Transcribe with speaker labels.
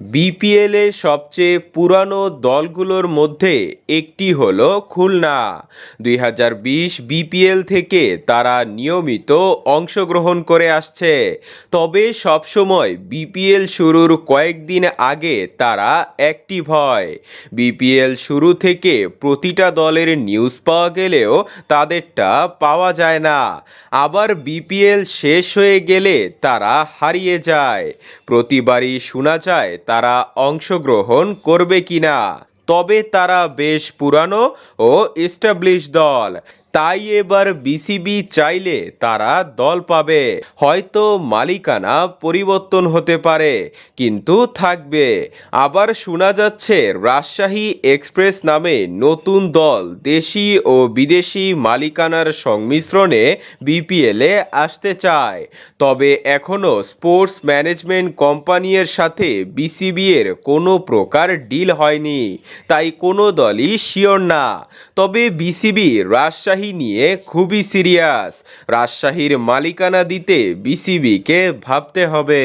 Speaker 1: বিপিএলে সবচেয়ে পুরানো দলগুলোর মধ্যে একটি হল খুলনা। দুই হাজার বিশ বিপিএল থেকে তারা নিয়মিত অংশগ্রহণ করে আসছে। তবে সবসময় বিপিএল শুরুর কয়েকদিন আগে তারা অ্যাক্টিভ হয়। বিপিএল শুরু থেকে প্রতিটা দলের নিউজ পাওয়া গেলেও তাদেরটা পাওয়া যায় না। আবার বিপিএল শেষ হয়ে গেলে তারা হারিয়ে যায়। প্রতিবারই শোনা যায় তারা অংশগ্রহণ করবে কিনা? তবে তারা বেশ পুরানো ও এস্টাবলিশ দল। তাই এবার বিসিবি চাইলে তারা দল পাবে। হয়তো মালিকানা পরিবর্তন হতে পারে, কিন্তু থাকবে। আবার শোনা যাচ্ছে রাজশাহী এক্সপ্রেস নামে নতুন দল দেশি ও বিদেশি মালিকানার সংমিশ্রণে বিপিএলে আসতে চায়। তবে এখনও স্পোর্টস ম্যানেজমেন্ট কোম্পানির সাথে বিসিবি এর কোনো প্রকার ডিল হয়নি, তাই কোনো দলই শিওর না। তবে বিসিবি রাজশাহী নিয়ে খুবই সিরিয়াস। রাজশাহীর মালিকানা দিতে বিসিবিকে ভাবতে হবে।